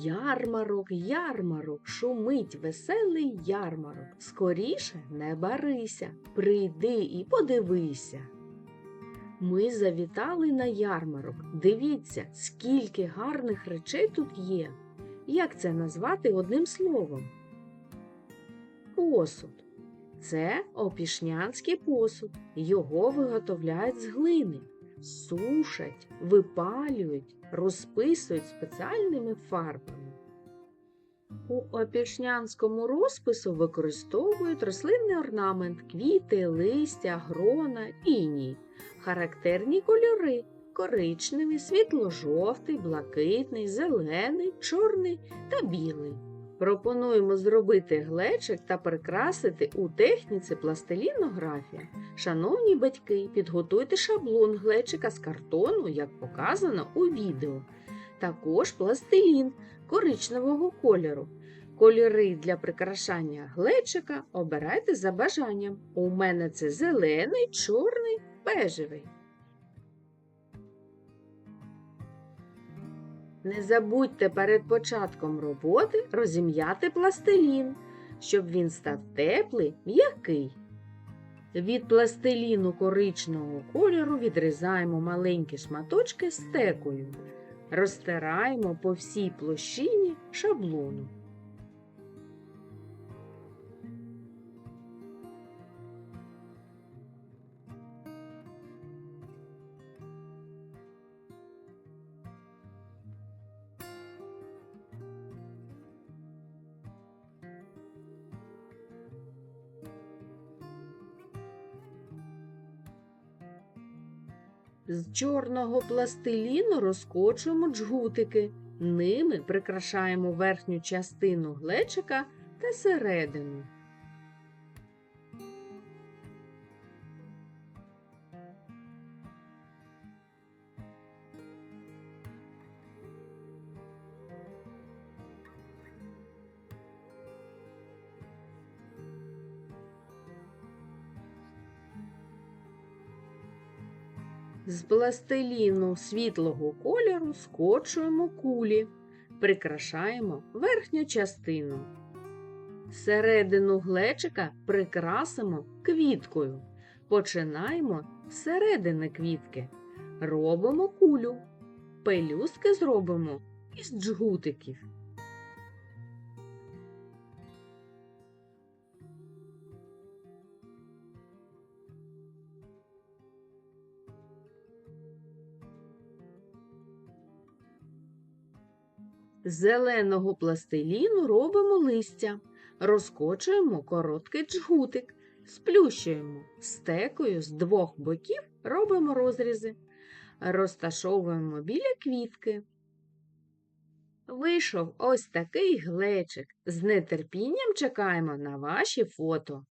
Ярмарок, ярмарок, шумить веселий ярмарок. Скоріше не барися, прийди і подивися. Ми завітали на ярмарок. Дивіться, скільки гарних речей тут є. Як це назвати одним словом? Посуд. Це опішнянський посуд. Його виготовляють з глини, сушать, випалюють, розписують спеціальними фарбами. У опішнянському розпису використовують рослинний орнамент, квіти, листя, грона, іній. Характерні кольори коричневий, світло-жовтий, блакитний, зелений, чорний та білий. Пропонуємо зробити глечик та прикрасити у техніці пластилінографія. Шановні батьки, підготуйте шаблон глечика з картону, як показано у відео. Також пластилін коричневого кольору. Кольори для прикрашання глечика обирайте за бажанням. У мене це зелений, чорний, бежевий. Не забудьте перед початком роботи розім'яти пластилін, щоб він став теплий, м'який. Від пластиліну коричного кольору відрізаємо маленькі шматочки стекою. Розтираємо по всій площині шаблону. З чорного пластиліну розкочуємо джгутики. Ними прикрашаємо верхню частину глечика та середину. З пластиліну світлого кольору скочуємо кулі, прикрашаємо верхню частину. Середину глечика прикрасимо квіткою. Починаємо з середини квітки. Робимо кулю. Пелюстки зробимо із джгутиків. Зеленого пластиліну робимо листя, розкочуємо короткий джгутик, сплющуємо стекою з двох боків робимо розрізи, розташовуємо біля квітки. Вийшов ось такий глечик. З нетерпінням чекаємо на ваші фото.